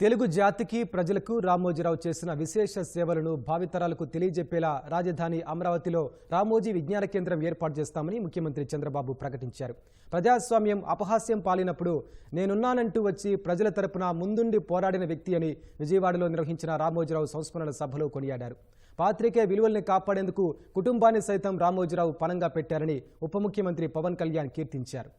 తెలుగు జాతికి ప్రజలకు రామోజీరావు చేసిన విశేష సేవలను భావితరాలకు తెలియజెప్పేలా రాజధాని అమరావతిలో రామోజీ విజ్ఞాన కేంద్రం ఏర్పాటు చేస్తామని ముఖ్యమంత్రి చంద్రబాబు ప్రకటించారు. ప్రజాస్వామ్యం అపహాస్యం పాలినప్పుడు నేనున్నానంటూ వచ్చి ప్రజల తరపున ముందుండి పోరాడిన వ్యక్తి అని విజయవాడలో నిర్వహించిన రామోజీరావు సంస్మరణ సభలో కొనియాడారు. పాత్రికే విలువల్ని కాపాడేందుకు కుటుంబాన్ని సైతం రామోజీరావు పనంగా పెట్టారని ఉప ముఖ్యమంత్రి పవన్ కళ్యాణ్ కీర్తించారు.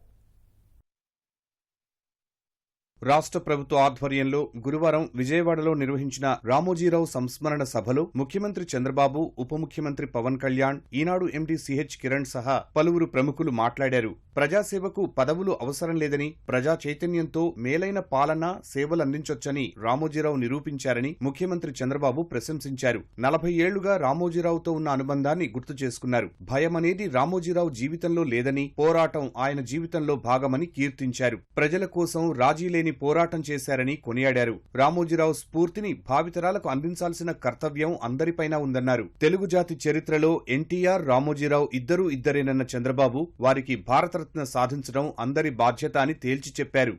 రాష్ట్ర ప్రభుత్వ ఆధ్వర్యంలో గురువారం విజయవాడలో నిర్వహించిన రామోజీరావు సంస్మరణ సభలో ముఖ్యమంత్రి చంద్రబాబు ఉప ముఖ్యమంత్రి పవన్ కళ్యాణ్ ఈనాడు ఎండీ సిహెచ్ కిరణ్ సహా పలువురు ప్రముఖులు మాట్లాడారు. ప్రజాసేవకు పదవులు అవసరం లేదని ప్రజా చైతన్యంతో మేలైన పాలన సేవలందించొచ్చని రామోజీరావు నిరూపించారని ముఖ్యమంత్రి చంద్రబాబు ప్రశంసించారు. నలభై ఏళ్ళుగా రామోజీరావుతో ఉన్న అనుబంధాన్ని గుర్తు చేసుకున్నారు. భయమనేది రామోజీరావు జీవితంలో లేదని పోరాటం ఆయన జీవితంలో భాగమని కీర్తించారు. ప్రజల కోసం రాజీ లేని పోరాటం చేశారని కొనియాడారు. రామోజీరావు స్ఫూర్తిని భావితరాలకు అందించాల్సిన కర్తవ్యం అందరిపైన ఉందన్నారు. తెలుగు జాతి చరిత్రలో ఎన్టీఆర్ రామోజీరావు ఇద్దరూ ఇద్దరేనన్న చంద్రబాబు వారికి భారతరత్న సాధించడం అందరి బాధ్యత అని తేల్చి చెప్పారు.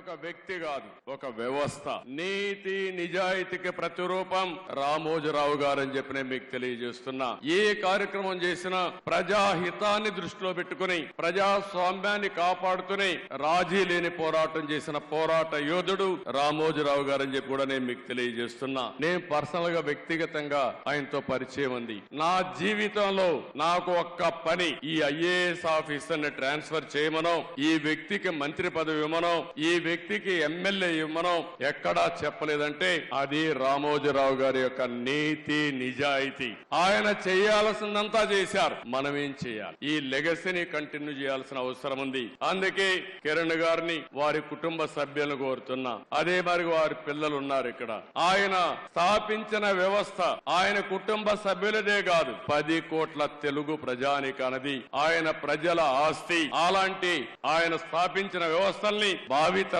ఒక వ్యక్తి కాదు ఒక వ్యవస్థ. నీతి నిజాయితీకి ప్రతిరూపం రామోజీరావు గారు అని చెప్పి నేను మీకు తెలియజేస్తున్నా. ఏ కార్యక్రమం చేసినా ప్రజాహితాన్ని దృష్టిలో పెట్టుకుని ప్రజాస్వామ్యాన్ని కాపాడుతూనే రాజీ లేని పోరాటం చేసిన పోరాట యోధుడు రామోజీరావు గారు అని చెప్పి కూడా నేను మీకు తెలియజేస్తున్నా. నేను పర్సనల్గా వ్యక్తిగతంగా ఆయనతో పరిచయం ఉంది. నా జీవితంలో నాకు ఒక్క పని ఈ ఐఏఎస్ ఆఫీసర్ని ట్రాన్స్ఫర్ చేయమనో ఈ వ్యక్తికి మంత్రి పదవి ఇవ్వమనో ఈ వ్యక్తికి ఎమ్మెల్యే ఇవ్వమనో ఎక్కడా చెప్పలేదంటే అది రామోజీరావు గారి యొక్క నీతి నిజాయితీ. ఆయన చేయాల్సిందంతా చేశారు. మనం ఏం చేయాలి? ఈ లెగసీని కంటిన్యూ చేయాల్సిన అవసరం ఉంది. అందుకే కిరణ్ గారిని వారి కుటుంబ సభ్యులను కోరుతున్నా. అదే మరి వారి పిల్లలు ఉన్నారు ఇక్కడ. ఆయన స్థాపించిన వ్యవస్థ ఆయన కుటుంబ సభ్యులదే కాదు. పది కోట్ల తెలుగు ప్రజానికనది ఆయన ప్రజల ఆస్తి. అలాంటి ఆయన స్థాపించిన వ్యవస్థల్ని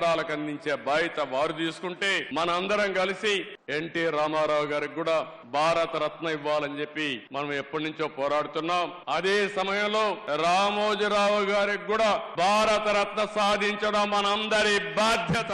భావితరాలకు అందించే బాధ్యత వారు తీసుకుంటే మనందరం కలిసి ఎన్టీ రామారావు గారికి కూడా భారత రత్న ఇవ్వాలని చెప్పి మనం ఎప్పటి నుంచో పోరాడుతున్నాం. అదే సమయంలో రామోజీరావు గారికి కూడా భారత రత్న సాధించడం మనందరి బాధ్యత.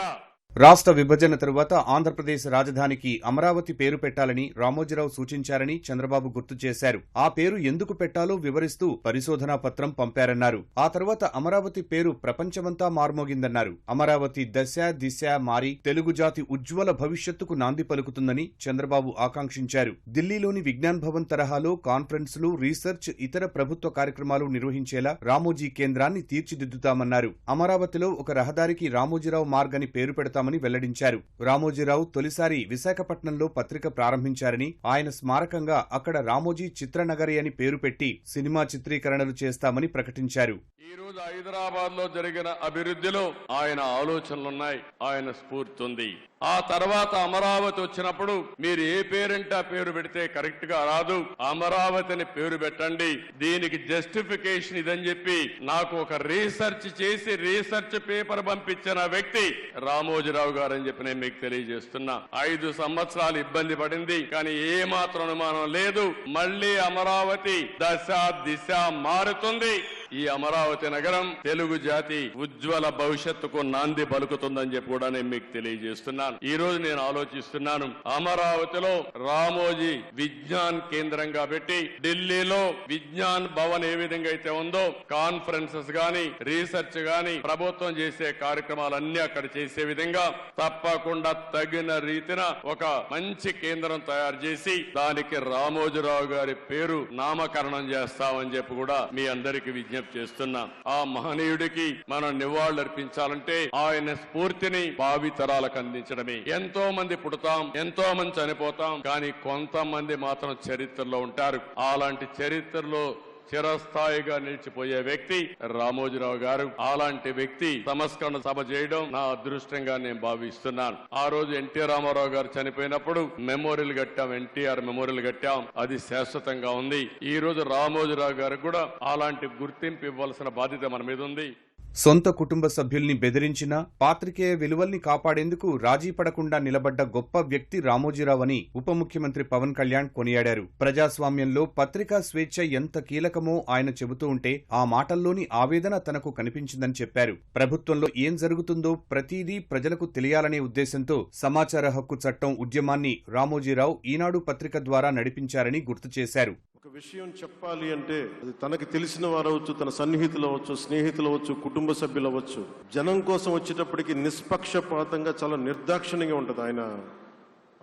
రాష్ట్ర విభజన తరువాత ఆంధ్రప్రదేశ్ రాజధానికి అమరావతి పేరు పెట్టాలని రామోజీరావు సూచించారని చంద్రబాబు గుర్తు చేశారు. ఆ పేరు ఎందుకు పెట్టాలో వివరిస్తూ పరిశోధనా పత్రం పంపారన్నారు. ఆ తర్వాత అమరావతి పేరు ప్రపంచమంతా మార్మోగిందన్నారు. అమరావతి దశ దిశ మారి తెలుగు జాతి ఉజ్వల భవిష్యత్తుకు నాంది పలుకుతుందని చంద్రబాబు ఆకాంక్షించారు. ఢిల్లీలోని విజ్ఞాన్ భవన్ తరహాలో కాన్ఫరెన్సులు రీసెర్చ్ ఇతర ప్రభుత్వ కార్యక్రమాలు నిర్వహించేలా రామోజీ కేంద్రాన్ని తీర్చిదిద్దుతామన్నారు. అమరావతిలో ఒక రహదారికి రామోజీరావు మార్గ్ అని పేరు పెడతామని వెల్లడించారు. రామోజీరావు తొలిసారి విశాఖపట్నంలో పత్రిక ప్రారంభించారని ఆయన స్మారకంగా అక్కడ రామోజీ చిత్రనగరి అని పేరు పెట్టి సినిమా చిత్రీకరణలు చేస్తామని ప్రకటించారు. ఈ రోజు హైదరాబాద్లో జరిగిన అభివృద్ధిలో ఆయన ఆలోచనలున్నాయి. ఆయన స్ఫూర్తి ఉంది. ఆ తర్వాత అమరావతి వచ్చినప్పుడు మీరు ఏ పేరంటే ఆ పేరు పెడితే కరెక్ట్గా రాదు. అమరావతిని పేరు పెట్టండి. దీనికి జస్టిఫికేషన్ ఇదని చెప్పి నాకు ఒక రీసెర్చ్ చేసి రీసెర్చ్ పేపర్ పంపించిన వ్యక్తి రామోజీరావు గారు అని చెప్పి నేను మీకు తెలియజేస్తున్నా. ఐదు సంవత్సరాలు ఇబ్బంది పడింది. కానీ ఏ మాత్రం అనుమానం లేదు. మళ్ళీ అమరావతి దశ దిశ మారుతుంది. ఈ అమరావతి నగరం తెలుగు జాతి ఉజ్వల భవిష్యత్తుకు నాంది పలుకుతుందని చెప్పి కూడా నేను మీకు తెలియజేస్తున్నాను. ఈ రోజు నేను ఆలోచిస్తున్నాను. అమరావతిలో రామోజీ విజ్ఞాన్ కేంద్రంగా పెట్టి ఢిల్లీలో విజ్ఞాన్ భవన్ ఏ విధంగా అయితే ఉందో కాన్ఫరెన్సెస్ గాని రీసెర్చ్ గాని ప్రభుత్వం చేసే కార్యక్రమాలన్నీ అక్కడ చేసే విధంగా తప్పకుండా తగిన రీతిన ఒక మంచి కేంద్రం తయారు చేసి దానికి రామోజీరావు గారి పేరు నామకరణం చేస్తామని చెప్పి కూడా మీ అందరికి విజ్ఞప్తి చేస్తున్నాం. ఆ మహనీయుడికి మనం నివాళులర్పించాలంటే ఆయన స్ఫూర్తిని భావితరాలకు అందించడమే. ఎంతో మంది పుడతాం ఎంతో మంది చనిపోతాం కానీ కొంతమంది మాత్రం చరిత్రలో ఉంటారు. అలాంటి చరిత్రలో చిరస్థాయిగా నిలిచిపోయే వ్యక్తి రామోజీరావు గారు. అలాంటి వ్యక్తి సంస్కరణ సభ చేయడం నా అదృష్టంగా నేను భావిస్తున్నాను. ఆ రోజు ఎన్టీ రామారావు గారు చనిపోయినప్పుడు మెమోరియల్ కట్టాం ఎన్టీఆర్ మెమోరియల్ కట్టాం. అది శాశ్వతంగా ఉంది. ఈ రోజు రామోజీరావు గారికి కూడా అలాంటి గుర్తింపు ఇవ్వాల్సిన బాధ్యత మన మీద ఉంది. సొంత కుటుంబ సభ్యుల్ని బెదిరించిన పాత్రికేయ విలువల్ని కాపాడేందుకు రాజీ పడకుండా నిలబడ్డ గొప్ప వ్యక్తి రామోజీరావు అని ఉప ముఖ్యమంత్రి పవన్ కళ్యాణ్ కొనియాడారు. ప్రజాస్వామ్యంలో పత్రికా స్వేచ్ఛ ఎంత కీలకమో ఆయన చెబుతూ ఉంటే ఆ మాటల్లోని ఆవేదన తనకు కనిపించిందని చెప్పారు. ప్రభుత్వంలో ఏం జరుగుతుందో ప్రతిదీ ప్రజలకు తెలియాలనే ఉద్దేశంతో సమాచార హక్కు చట్టం ఉద్యమాన్ని రామోజీరావు ఈనాడు పత్రిక ద్వారా నడిపించారని గుర్తు చేశారు. ఒక విషయం చెప్పాలి అంటే అది తనకి తెలిసిన వారు తన సన్నిహితులు అవ్వచ్చు స్నేహితులు అవ్వచ్చు కుటుంబ సభ్యులు అవ్వచ్చు జనం కోసం వచ్చేటప్పటికి నిష్పక్షపాతంగా చాలా నిర్దాక్షిణ్యంగా ఉంటుంది ఆయన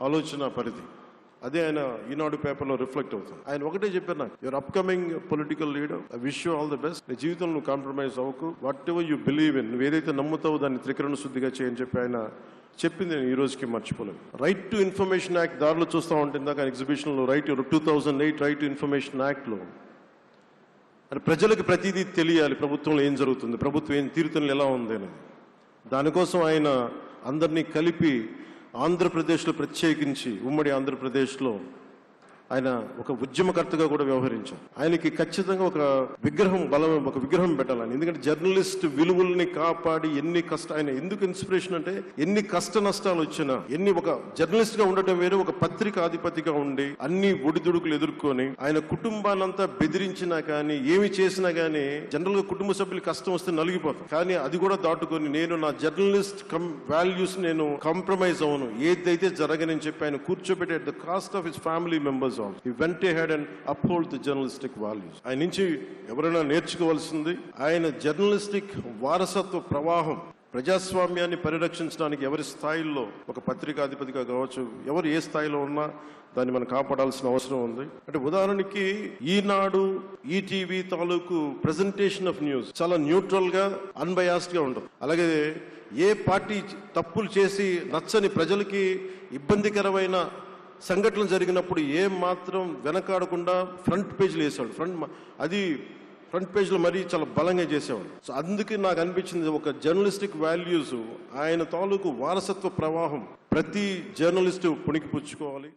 ఆలోచన పరిధి. అదే ఆయన ఈనాడు పేపర్లో రిఫ్లెక్ట్ అవుతుంది. ఆయన ఒకటే చెప్పారు నాకు your upcoming political leader I wish you all the best నీ జీవితంలో కాంప్రమైజ్ అవ్వకు. Whatever you believe in నువ్వు ఏదైతే నమ్ముతావో దాన్ని త్రికరణ శుద్ధిగా చేయని చెప్పి ఆయన చెప్పింది నేను ఈ రోజుకి మర్చిపోలేదు రైట్ టు ఇన్ఫర్మేషన్ యాక్ట్ దారిలో చూస్తూ ఉంటే ఇందాక ఎగ్జిబిషన్లో right two thousand eight right to information యాక్ట్లో అది ప్రజలకు ప్రతిదీ తెలియాలి ప్రభుత్వంలో ఏం జరుగుతుంది ప్రభుత్వం ఏం తీరుతలు ఎలా ఉంది అనేది. దానికోసం ఆయన అందరినీ కలిపి ఆంధ్రప్రదేశ్లో ప్రత్యేకించి ఉమ్మడి ఆంధ్రప్రదేశ్లో ఆయన ఒక ఉద్యమకర్తగా కూడా వ్యవహరించారు. ఆయనకి ఖచ్చితంగా ఒక విగ్రహం బలం ఒక విగ్రహం పెట్టాలని. ఎందుకంటే జర్నలిస్ట్ విలువల్ని కాపాడి ఎన్ని కష్ట ఆయన ఎందుకు ఇన్స్పిరేషన్ అంటే ఎన్ని కష్ట నష్టాలు వచ్చినా ఎన్ని ఒక జర్నలిస్ట్గా ఉండటం వేరే ఒక పత్రిక అధిపతిగా ఉండి అన్ని ఒడిదుడుకులు ఎదుర్కొని ఆయన కుటుంబాన్నంతా బెదిరించినా కానీ ఏమి చేసినా కానీ జనరల్గా కుటుంబ సభ్యులు కష్టం వస్తే నలిగిపోతాం. కానీ అది కూడా దాటుకొని నేను నా జర్నలిస్ట్ కం వాల్యూస్ నేను కాంప్రమైజ్ అవను ఏదైతే జరగనని చెప్పి ఆయన కూర్చోబెట్టి at the cost of his family members all He went ahead and upheld the journalistic values. ఆయన నుంచి ఎవరైనా నేర్చుకోవాల్సింది ఆయన జర్నలిస్టిక్ వారసత్వ ప్రవాహం ప్రజాస్వామ్యాన్ని పరిరక్షించడానికి ఎవరి స్థాయిల్లో ఒక పత్రికాధిపతిగా కావచ్చు ఎవరు ఏ స్థాయిలో ఉన్నా దాన్ని మనం కాపాడాల్సిన అవసరం ఉంది. అంటే ఉదాహరణకి ఈనాడు ఈటీవీ తాలూకు ప్రెజెంటేషన్ ఆఫ్ న్యూస్ చాలా న్యూట్రల్గా అన్బయాస్డ్గా ఉంటుంది అలాగే ఏ పార్టీ తప్పులు చేసి నచ్చని ప్రజలకి ఇబ్బందికరమైన సంఘటనలు జరిగినప్పుడు ఏం మాత్రం వెనకాడకుండా ఫ్రంట్ పేజీలు వేసేవాడు. ఫ్రంట్ అది ఫ్రంట్ పేజ్లు మరీ చాలా బలంగా చేసేవాడు. సో అందుకే నాకు అనిపించింది ఒక జర్నలిస్టిక్ వాల్యూస్ ఆయన తాలూకు వారసత్వ ప్రవాహం ప్రతి జర్నలిస్టు పుణికిపుచ్చుకోవాలి